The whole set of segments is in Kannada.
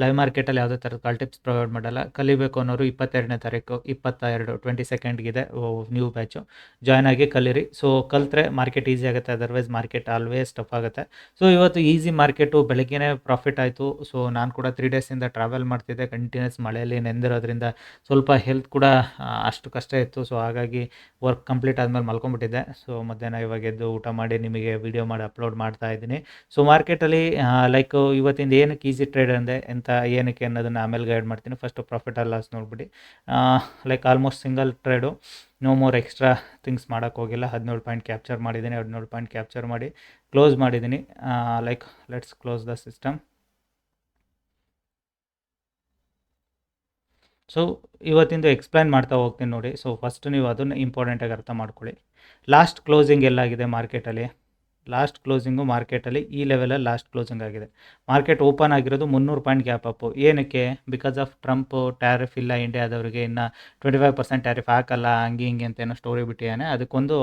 ಲೈವ್ ಮಾರ್ಕೆಟಲ್ಲಿ ಯಾವುದೇ ಥರದ ಕಾಲ್ ಟಿಪ್ಸ್ ಪ್ರೊವೈಡ್ ಮಾಡಲ್ಲ. ಕಲಿಬೇಕು ಅನ್ನೋರು ಇಪ್ಪತ್ತೆರಡನೇ ತಾರೀಕು ಇಪ್ಪತ್ತ ಎರಡು ಟ್ವೆಂಟಿ ಸೆಕೆಂಡ್ಗಿದೆ ನ್ಯೂ ಬ್ಯಾಚು ಜಾಯ್ನ್ ಆಗಿ ಕಲೀರಿ. ಸೊ ಕಲ್ತ್ರೆ ಮಾರ್ಕೆಟ್ ಈಸಿ ಆಗುತ್ತೆ. ಅದರ್ವೈಸ್ ಮಾರ್ಕೆಟ್ ಆಲ್ವೇಸ್ ಟಫ್ ಆಗುತ್ತೆ. ಸೊ ಇವತ್ತು ಈಸಿ ಮಾರ್ಕೆಟು ಬೆಳಗ್ಗೆನೇ ಪ್ರಾಫಿಟ್ ಆಯಿತು. ಸೊ ನಾನು ಕೂಡ ತ್ರೀ ಡೇಸಿಂದ ಟ್ರಾವೆಲ್ ಮಾಡ್ತಿದ್ದೆ. ಕಂಟಿನ್ಯೂಸ್ ಮಳೆಯಲ್ಲಿ ನೆಂದಿರೋದ್ರಿಂದ ಸ್ವಲ್ಪ ಹೆಲ್ತ್ ಕೂಡ ಅಷ್ಟು ಕಷ್ಟ ಇತ್ತು. ಸೊ ಹಾಗಾಗಿ ವರ್ಕ್ ಕಂಪ್ಲೀಟ್ ಆದಮೇಲೆ ಮಲ್ಕೊಂಬಿಟ್ಟಿದ್ದೆ ಸೊ ಮಧ್ಯಾಹ್ನ ಇವಾಗ ಎದ್ದು ಊಟ ಮಾಡಿ ನಿಮಗೆ ವಿಡಿಯೋ ಮಾಡಿ ಅಪ್ಲೋಡ್ ಮಾಡ್ತಾ ಇದ್ದೀನಿ. ಸೊ ಮಾರ್ಕೆಟಲ್ಲಿ ಲೈಕ್ ಇವತ್ತಿಂದ ಏನಕ್ಕೆ ಈಸಿ ಟ್ರೇಡ್ ಅಂದೆ ಎಂತ, ಏನಕ್ಕೆ ಅನ್ನೋದನ್ನು ಆಮೇಲೆ ಗೈಡ್ ಮಾಡ್ತೀನಿ. First profit or loss ನೋಡ್ಬಿಡಿ. Like almost single trade no more extra things ಮಾಡೋಕ್ಕೆ ಹೋಗಿಲ್ಲ. ಹದಿನೇಳು ಪಾಯಿಂಟ್ ಕ್ಯಾಪ್ಚರ್ ಮಾಡಿದ್ದೀನಿ, ಹದಿನೇಳು ಪಾಯಿಂಟ್ ಕ್ಯಾಪ್ಚರ್ ಮಾಡಿ ಕ್ಲೋಸ್ ಮಾಡಿದ್ದೀನಿ. Like let's close the system so ಇವತ್ತಿಂದು explain ಮಾಡ್ತಾ ಹೋಗ್ತೀನಿ ನೋಡಿ. ಸೊ ಫಸ್ಟ್ ನೀವು ಅದನ್ನು ಇಂಪಾರ್ಟೆಂಟಾಗಿ ಅರ್ಥ ಮಾಡ್ಕೊಳ್ಳಿ. ಲಾಸ್ಟ್ ಕ್ಲೋಸಿಂಗ್ ಎಲ್ಲಾಗಿದೆ ಮಾರ್ಕೆಟಲ್ಲಿ ಲಾಸ್ಟ್ ಕ್ಲೋಸಿಂಗು ಮಾರ್ಕೆಟಲ್ಲಿ ಈ ಲೆವೆಲಲ್ಲಿ ಲಾಸ್ಟ್ ಕ್ಲೋಸಿಂಗ್ ಆಗಿದೆ. ಮಾರ್ಕೆಟ್ ಓಪನ್ ಆಗಿರೋದು ಮುನ್ನೂರು ಪಾಯಿಂಟ್ ಗ್ಯಾಪ್ ಅಪ್ಪು. ಏನಕ್ಕೆ? ಬಿಕಾಸ್ ಆಫ್ ಟ್ರಂಪ್ ಟ್ಯಾರಿಫ್ ಇಲ್ಲ ಇಂಡಿಯಾದವರಿಗೆ ಇನ್ನು ಟ್ವೆಂಟಿ ಫೈವ್ ಪರ್ಸೆಂಟ್ ಟ್ಯಾರಿಫ್ ಹಾಕಲ್ಲ, ಹಂಗೆ ಹಿಂಗೆ ಅಂತ ಏನೋ ಸ್ಟೋರಿ ಬಿಟ್ಟಿಯಾನೆ ಅದಕ್ಕೊಂದು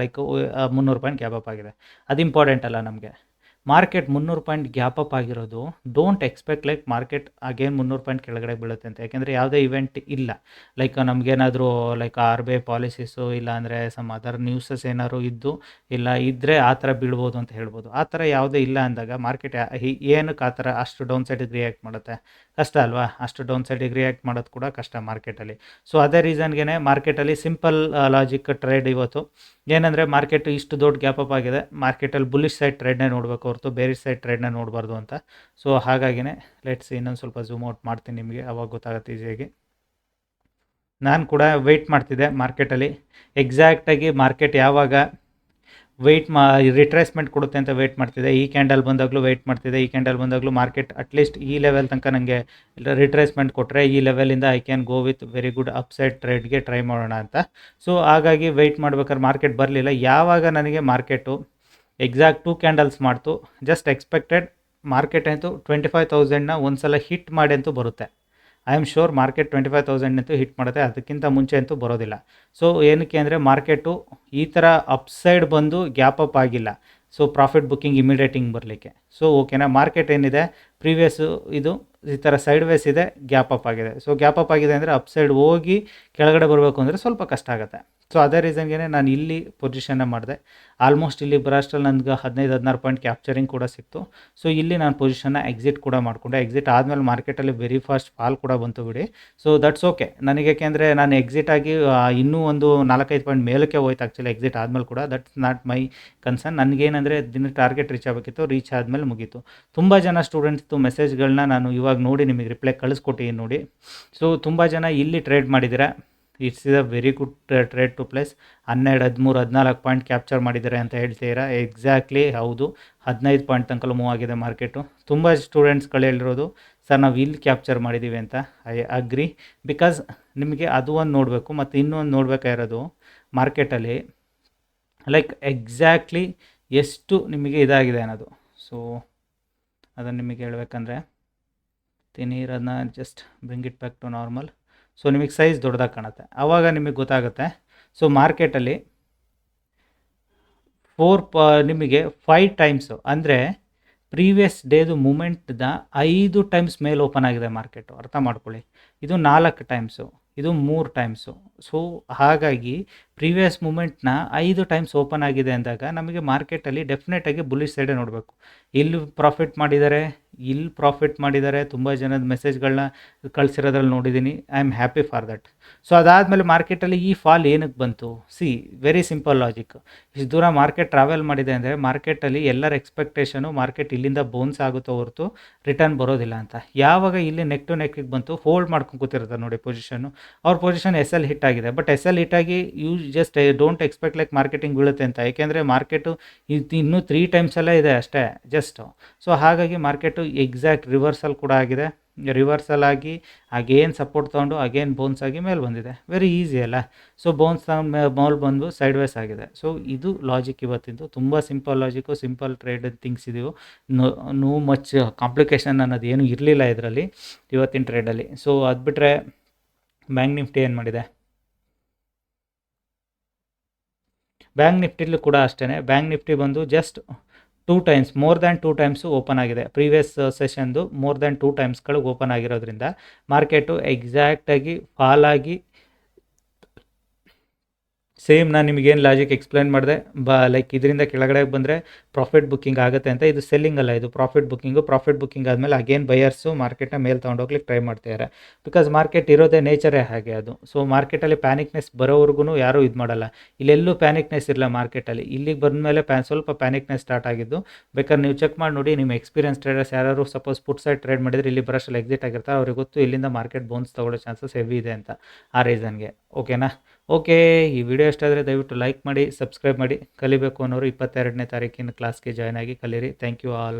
ಲೈಕ್ ಮುನ್ನೂರು ಪಾಯಿಂಟ್ ಗ್ಯಾಪ್ ಅಪ್ ಆಗಿದೆ. ಅದು ಇಂಪಾರ್ಟೆಂಟ್ ಅಲ್ಲ ನಮಗೆ. ಮಾರ್ಕೆಟ್ ಮುನ್ನೂರು ಪಾಯಿಂಟ್ ಗ್ಯಾಪ್ ಅಪ್ ಆಗಿರೋದು. Don't expect like market again ಮುನ್ನೂರು ಪಾಯಿಂಟ್ ಕೆಳಗಡೆ ಬೀಳುತ್ತೆ ಅಂತ. ಯಾಕೆಂದರೆ ಯಾವುದೇ ಇವೆಂಟ್ ಇಲ್ಲ. Like ನಮಗೇನಾದರೂ like R B I policies ಇಲ್ಲ ಅಂದರೆ ಸಮ್ ಅದರ್ ನ್ಯೂಸಸ್ ಏನಾದ್ರು ಇದ್ದು, ಇಲ್ಲ ಇದ್ದರೆ ಆ ಥರ ಬೀಳ್ಬೋದು ಅಂತ ಹೇಳ್ಬೋದು. ಆ ಥರ ಯಾವುದೇ ಇಲ್ಲ ಅಂದಾಗ ಮಾರ್ಕೆಟ್ ಏನಕ್ಕೆ ಆ ಥರ ಅಷ್ಟು ಡೌನ್ ಸೈಡಿಗೆ ರಿಯಾಕ್ಟ್ ಮಾಡುತ್ತೆ? ಕಷ್ಟ ಅಲ್ವಾ? ಅಷ್ಟು ಡೌನ್ ಸೈಡಿಗೆ ರಿಯಾಕ್ಟ್ ಮಾಡೋದು ಕೂಡ ಕಷ್ಟ ಮಾರ್ಕೆಟಲ್ಲಿ ಸೊ ಅದೇ ರೀಸನ್ಗೆ ಮಾರ್ಕೆಟಲ್ಲಿ ಸಿಂಪಲ್ ಲಾಜಿಕ್ ಟ್ರೇಡ್ ಇವತ್ತು. ಏನಂದರೆ ಮಾರ್ಕೆಟ್ ಇಷ್ಟು ದೊಡ್ಡ ಗ್ಯಾಪ್ ಅಪ್ ಆಗಿದೆ. ಮಾರ್ಕೆಟಲ್ಲಿ ಬುಲಿಶ್ ಸೈಡ್ ಟ್ರೇಡ್ನೇ ನೋಡಬೇಕು ಹೊರತು ಬೇರೆ ಸೈಡ್ ಟ್ರೇಡ್ನ ನೋಡಬಾರ್ದು ಅಂತ. ಸೊ ಹಾಗಾಗಿನೇ ಲೆಟ್ಸ್ ಇನ್ನೊಂದು ಸ್ವಲ್ಪ ಝೂಮ್ ಔಟ್ ಮಾಡ್ತೀನಿ ನಿಮಗೆ. ಅವಾಗ ಗೊತ್ತಾಗುತ್ತೆ ಈಸಿಯಾಗಿ ನಾನು ಕೂಡ ವೆಯ್ಟ್ ಮಾಡ್ತಿದ್ದೆ ಮಾರ್ಕೆಟಲ್ಲಿ ಎಕ್ಸಾಕ್ಟಾಗಿ ಮಾರ್ಕೆಟ್ ಯಾವಾಗ ವೆಯ್ಟ್ ಮಾ ರಿಟ್ರೇಸ್ಮೆಂಟ್ ಕೊಡುತ್ತೆ ಅಂತ ವೆಯ್ಟ್ ಮಾಡ್ತಿದೆ. ಈ ಕ್ಯಾಂಡಲ್ ಬಂದಾಗಲೂ ವೆಯ್ಟ್ ಮಾಡ್ತಿದೆ. ಈ ಕ್ಯಾಂಡಲ್ ಬಂದಾಗಲೂ ಮಾರ್ಕೆಟ್ ಅಟ್ಲೀಸ್ಟ್ ಈ ಲೆವೆಲ್ ತನಕ ನನಗೆ ರಿಟ್ರೇಸ್ಮೆಂಟ್ ಕೊಟ್ಟರೆ ಈ ಲೆವೆಲಿಂದ I can go with very good upside ಟ್ರೇಡ್ಗೆ try ಮಾಡೋಣ ಅಂತ. ಸೊ ಹಾಗಾಗಿ ವೆಯ್ಟ್ ಮಾಡ್ಬೇಕಾದ್ರೆ ಮಾರ್ಕೆಟ್ ಬರಲಿಲ್ಲ. ಯಾವಾಗ ನನಗೆ ಮಾರ್ಕೆಟು ಎಕ್ಸಾಕ್ಟ್ ಟೂ ಕ್ಯಾಂಡಲ್ಸ್ ಮಾಡ್ತು ಜಸ್ಟ್ ಎಕ್ಸ್ಪೆಕ್ಟೆಡ್ ಮಾರ್ಕೆಟ್ ಅಂತೂ ಟ್ವೆಂಟಿ ಫೈವ್ ತೌಸಂಡ್ನ ಒಂದು ಸಲ ಹಿಟ್ ಮಾಡಿ ಅಂತೂ ಬರುತ್ತೆ. I am sure market twenty five thousand ಅಂತೂ ಹಿಟ್ ಮಾಡುತ್ತೆ. ಅದಕ್ಕಿಂತ ಮುಂಚೆ ಅಂತೂ ಬರೋದಿಲ್ಲ. ಸೊ ಏನಕ್ಕೆ ಅಂದರೆ ಮಾರ್ಕೆಟು ಈ ಥರ ಅಪ್ಸೈಡ್ ಬಂದು ಗ್ಯಾಪ್ ಅಪ್ ಆಗಿಲ್ಲ. ಸೊ ಪ್ರಾಫಿಟ್ ಬುಕ್ಕಿಂಗ್ ಇಮಿಡಿಯೇಟಿಂಗ್ ಬರಲಿಕ್ಕೆ. ಸೊ ಓಕೆನಾ, ಮಾರ್ಕೆಟ್ ಏನಿದೆ ಪ್ರೀವಿಯಸ್ಸು ಇದು, ಈ ಥರ ಸೈಡ್ ವೇಸ್ ಇದೆ, ಗ್ಯಾಪ್ ಅಪ್ ಆಗಿದೆ. ಸೊ ಗ್ಯಾಪ್ ಅಪ್ ಆಗಿದೆ ಅಂದರೆ ಅಪ್ಸೈಡ್ ಹೋಗಿ ಕೆಳಗಡೆ ಬರಬೇಕು ಅಂದರೆ ಸ್ವಲ್ಪ ಕಷ್ಟ ಆಗುತ್ತೆ. ಸೊ ಅದೇ ರೀಸನ್ಗೆ ನಾನು ಇಲ್ಲಿ ಪೊಸಿಷನ್ನ ಮಾಡಿದೆ. ಆಲ್ಮೋಸ್ಟ್ ಇಲ್ಲಿ ಬರೋಷ್ಟರಲ್ಲಿ ನನಗೆ ಹದಿನೈದು, ಹದಿನಾರು ಪಾಯಿಂಟ್ ಕ್ಯಾಪ್ಚರಿಂಗ್ ಕೂಡ ಸಿಕ್ತು. ಸೊ ಇಲ್ಲಿ ನಾನು ಪೊಸಿಷನ್ನ ಎಕ್ಸಿಟ್ ಕೂಡ ಮಾಡಿಕೊಂಡೆ. ಎಕ್ಸಿಟ್ ಆದಮೇಲೆ ಮಾರ್ಕೆಟಲ್ಲಿ ವೆರಿ ಫಾಸ್ಟ್ ಫಾಲ್ ಕೂಡ ಬಂತು ಬಿಡಿ. ಸೊ ದಟ್ಸ್ ಓಕೆ ನನಗೆ ಯಾಕೆಂದರೆ ನಾನು ಎಕ್ಸಿಟ್ ಆಗಿ ಇನ್ನೂ ಒಂದು ನಾಲ್ಕೈದು ಪಾಯಿಂಟ್ ಮೇಲಕ್ಕೆ ಹೋಯ್ತು ಆ್ಯಕ್ಚುಲಿ ಎಕ್ಸಿಟ್ ಆದಮೇಲೆ ಕೂಡ. ದಟ್ಸ್ ನಾಟ್ ಮೈ ಕನ್ಸರ್ನ್ ನನಗೇನಂದರೆ ದಿನ ಟಾರ್ಗೆಟ್ ರೀಚ್ ಆಗಬೇಕಿತ್ತು. ರೀಚ್ ಆದಮೇಲೆ ಮುಗೀತು. ತುಂಬ ಜನ ಸ್ಟೂಡೆಂಟ್ಸ್ದು ಮೆಸೇಜ್ಗಳನ್ನ ನಾನು ಇವಾಗ ನೋಡಿ ನಿಮಗೆ ರಿಪ್ಲೈ ಕಳಿಸ್ಕೊಟ್ಟಿದ್ದೀನಿ ನೋಡಿ. ಸೊ ತುಂಬ ಜನ ಇಲ್ಲಿ ಟ್ರೇಡ್ ಮಾಡಿದ್ದೀರಾ? It's is a very good trade to place ಹನ್ನೆರಡು, ಹದಿಮೂರು, ಹದಿನಾಲ್ಕು ಪಾಯಿಂಟ್ ಕ್ಯಾಪ್ಚರ್ ಮಾಡಿದ್ದಾರೆ ಅಂತ ಹೇಳ್ತೀರಾ? ಎಕ್ಸಾಕ್ಟ್ಲಿ ಹೌದು. ಹದಿನೈದು ಪಾಯಿಂಟ್ ತನಕ ಮೂವ್ ಆಗಿದೆ ಮಾರ್ಕೆಟು ತುಂಬ ಸ್ಟೂಡೆಂಟ್ಸ್ಗಳು ಹೇಳಿರೋದು ಸರ್ ನಾವು ಇಲ್ಲಿ ಕ್ಯಾಪ್ಚರ್ ಮಾಡಿದ್ದೀವಿ ಅಂತ. ಐ ಅಗ್ರಿ ಬಿಕಾಸ್ ನಿಮಗೆ ಅದು ಒಂದು ನೋಡಬೇಕು, ಮತ್ತು ಇನ್ನೊಂದು ನೋಡಬೇಕಾಗಿರೋದು ಮಾರ್ಕೆಟಲ್ಲಿ ಲೈಕ್ ಎಕ್ಸಾಕ್ಟ್ಲಿ ಎಷ್ಟು ನಿಮಗೆ ಇದಾಗಿದೆ ಅನ್ನೋದು. ಸೊ ಅದನ್ನು ನಿಮಗೆ ಹೇಳ್ಬೇಕಂದ್ರೆ ತಿನ್ನೀರನ್ನ just bring it back to normal so ನಿಮಗೆ ಸೈಜ್ ದೊಡ್ಡದಾಗಿ ಕಾಣುತ್ತೆ. ಆವಾಗ ನಿಮಗೆ ಗೊತ್ತಾಗುತ್ತೆ. ಸೊ ಮಾರ್ಕೆಟಲ್ಲಿ ಫೋರ್ ಪ, ನಿಮಗೆ ಫೈವ್ ಟೈಮ್ಸು ಅಂದರೆ ಪ್ರೀವಿಯಸ್ ಡೇದು ಮೂಮೆಂಟ್ದ ಐದು ಟೈಮ್ಸ್ ಮೇಲೆ ಓಪನ್ ಆಗಿದೆ ಮಾರ್ಕೆಟು. ಅರ್ಥ ಮಾಡ್ಕೊಳ್ಳಿ. ಇದು ನಾಲ್ಕು ಟೈಮ್ಸು ಇದು ಮೂರು ಟೈಮ್ಸು ಸೊ ಹಾಗಾಗಿ ಪ್ರೀವಿಯಸ್ ಮೂಮೆಂಟ್ನ ಐದು ಟೈಮ್ಸ್ ಓಪನ್ ಆಗಿದೆ ಅಂದಾಗ ನಮಗೆ ಮಾರ್ಕೆಟಲ್ಲಿ ಡೆಫಿನೆಟಾಗಿ ಬುಲಿಶ್ ಸೈಡೇ ನೋಡಬೇಕು. ಇಲ್ಲಿ ಪ್ರಾಫಿಟ್ ಮಾಡಿದ್ದಾರೆ ಇಲ್ಲಿ ಪ್ರಾಫಿಟ್ ಮಾಡಿದ್ದಾರೆ ತುಂಬ ಜನದ ಮೆಸೇಜ್ಗಳನ್ನ ಕಳಿಸಿರೋದ್ರಲ್ಲಿ ನೋಡಿದ್ದೀನಿ I am happy for that so ಅದಾದಮೇಲೆ ಮಾರ್ಕೆಟಲ್ಲಿ ಈ ಫಾಲ್ ಏನಕ್ಕೆ ಬಂತು? ಸಿ ವೆರಿ ಸಿಂಪಲ್ ಲಾಜಿಕ್ ಇಷ್ಟು ದೂರ ಮಾರ್ಕೆಟ್ ಟ್ರಾವೆಲ್ ಮಾಡಿದೆ ಅಂದರೆ ಮಾರ್ಕೆಟಲ್ಲಿ ಎಲ್ಲರ ಎಕ್ಸ್ಪೆಕ್ಟೇಷನು ಮಾರ್ಕೆಟ್ ಇಲ್ಲಿಂದ ಬೋನ್ಸ್ ಆಗುತ್ತೋ ಹೊರತು ರಿಟರ್ನ್ ಬರೋದಿಲ್ಲ ಅಂತ. ಯಾವಾಗ ಇಲ್ಲಿ ನೆಕ್ ಟು ನೆಕ್ಕಿಗೆ ಬಂತು? ಹೋಲ್ಡ್ ಮಾಡ್ಕೊಂಡು ಕೂತಿರ್ತಾರೆ ನೋಡಿ ಪೊಸಿಷನ್ನು ಅವ್ರ ಪೊಸಿಷನ್ ಎಸ್ ಎಲ್ ಹಿಟ್ ಆಗಿದೆ. ಬಟ್ ಎಸ್ ಎಲ್ ಹಿಟ್ ಆಗಿ you just don't expect like marketing ಬೀಳುತ್ತೆ ಅಂತ. ಏಕೆಂದರೆ ಮಾರ್ಕೆಟು ಇನ್ನೂ ತ್ರೀ ಟೈಮ್ಸ್ ಎಲ್ಲ ಇದೆ ಅಷ್ಟೇ ಜಸ್ಟ್ ಸೊ ಹಾಗಾಗಿ ಮಾರ್ಕೆಟು ಎಕ್ಸಾಕ್ಟ್ ರಿವರ್ಸಲ್ ಕೂಡ ಆಗಿದೆ. ರಿವರ್ಸಲ್ ಆಗಿ ಅಗೇನ್ ಸಪೋರ್ಟ್ ತೊಗೊಂಡು ಅಗೇನ್ ಬೋನ್ಸ್ ಆಗಿ ಮೇಲೆ ಬಂದಿದೆ. ವೆರಿ ಈಸಿ ಅಲ್ಲ. ಸೊ ಬೋನ್ಸ್ ಮೌಲ್ ಬಂದು ಸೈಡ್ ವೇಸ್ ಆಗಿದೆ. ಸೊ ಇದು ಲಾಜಿಕ್ ಇವತ್ತಿಂದು. ತುಂಬ simple logic simple trade things ಇದೆಯೋ. ನೋ ಮಚ್ ಕಾಂಪ್ಲಿಕೇಶನ್ ಅನ್ನೋದು ಏನೂ ಇರಲಿಲ್ಲ ಇದರಲ್ಲಿ ಇವತ್ತಿನ ಟ್ರೇಡಲ್ಲಿ ಸೊ ಅದು ಬಿಟ್ಟರೆ ಬ್ಯಾಂಕ್ ನಿಫ್ಟಿ ಏನು ಮಾಡಿದೆ? ಬ್ಯಾಂಕ್ ನಿಫ್ಟಿಲೂ ಕೂಡ ಅಷ್ಟೇ ಬ್ಯಾಂಕ್ ನಿಫ್ಟಿ ಬಂದು just two times more than two times open ಆಗಿದೆ. ಪ್ರೀವಿಯಸ್ ಸೆಷನ್ದು ಮೋರ್ ದ್ಯಾನ್ ಟೂ ಟೈಮ್ಸ್ಗಳು ಓಪನ್ ಆಗಿರೋದ್ರಿಂದ ಮಾರ್ಕೆಟು ಎಕ್ಸಾಕ್ಟಾಗಿ ಫಾಲ್ ಆಗಿ ಸೇಮ್ ನಾನು ನಿಮಗೇನು ಲಾಜಿಕ್ ಎಕ್ಸ್ಪ್ಲೈನ್ ಮಾಡಿದೆ, ಬ ಲೈಕ್ ಇದರಿಂದ ಕೆಳಗಡೆ ಬಂದರೆ ಪ್ರಾಫಿಟ್ ಬುಕ್ಕಿಂಗ್ ಆಗುತ್ತೆ ಅಂತ ಇದು ಸೆಲ್ಲಿಂಗ್ ಅಲ್ಲ, ಇದು ಪ್ರಾಫಿಟ್ ಬುಕ್ಕಿಂಗು ಪ್ರಾಫಿಟ್ ಬುಕ್ಕಿಂಗ್ ಆದಮೇಲೆ ಅಗೇನ್ ಬಯರ್ಸು ಮಾರ್ಕೆಟ್ನ ಮೇಲೆ ತೊಗೊಂಡೋಗ್ಲಿಕ್ಕೆ ಟ್ರೈ ಮಾಡ್ತಿದ್ದಾರೆ ಬಿಕಾಸ್ ಮಾರ್ಕೆಟ್ ಇರೋದೇ ನೇಚರೇ ಹಾಗೆ ಅದು. ಸೊ ಮಾರ್ಕೆಟಲ್ಲಿ ಪ್ಯಾನಿಕ್ನೆಸ್ ಬರೋವರೆಗೂ ಯಾರೂ ಇದು ಮಾಡಲ್ಲ. ಇಲ್ಲೆಲ್ಲೂ ಪ್ಯಾನಿಕ್ನೆಸ್ ಇರಲ್ಲ ಮಾರ್ಕೆಟಲ್ಲಿ ಇಲ್ಲಿಗೆ ಬಂದಮೇಲೆ ಪ್ಯಾನ್ ಸ್ವಲ್ಪ ಪ್ಯಾನಿಕ್ನೆಸ್ ಸ್ಟಾರ್ಟ್ ಆಗಿದ್ದು, ಬೇಕಾದ್ರೆ ನೀವು ಚೆಕ್ ಮಾಡಿ ನೋಡಿ, ನಿಮ್ಮ ಎಕ್ಸ್ಪೀರಿಯನ್ಸ್ ಟ್ರೇಡರ್ಸ್ ಯಾರು ಸಪೋಸ್ ಪುಟ್ ಸೈಡ್ ಟ್ರೇಡ್ ಮಾಡಿದರೆ ಇಲ್ಲಿ ಬರೋಷ್ಟಲ್ಲಿ ಎಕ್ಸಿಟ್ ಆಗಿರ್ತಾರೆ, ಅವ್ರಿಗೆ ಗೊತ್ತು ಇಲ್ಲಿಂದ ಮಾರ್ಕೆಟ್ ಬೋನ್ಸ್ ತೊಗೊಳ್ಳೋ ಚಾನ್ಸಸ್ ಹೆವಿ ಇದೆ ಅಂತ ಆ ರೀಸನ್ಗೆ ಓಕೆನಾ ಓಕೆ, ಈ ವಿಡಿಯೋ ಇಷ್ಟ ದಯವಿಟ್ಟು ಲೈಕ್ ಮಾಡಿ ಸಬ್ಸ್ಕ್ರೈಬ್ ಮಾಡಿ. ಕಲಿಬೇಕು ಅನ್ನೋರು ಇಪ್ಪತ್ತೆರಡನೇ ತಾರೀಕಿನ ಕ್ಲಾಸ್ಗೆ ಜಾಯ್ನ್ ಆಗಿ ಕಲೀರಿ. Thank you all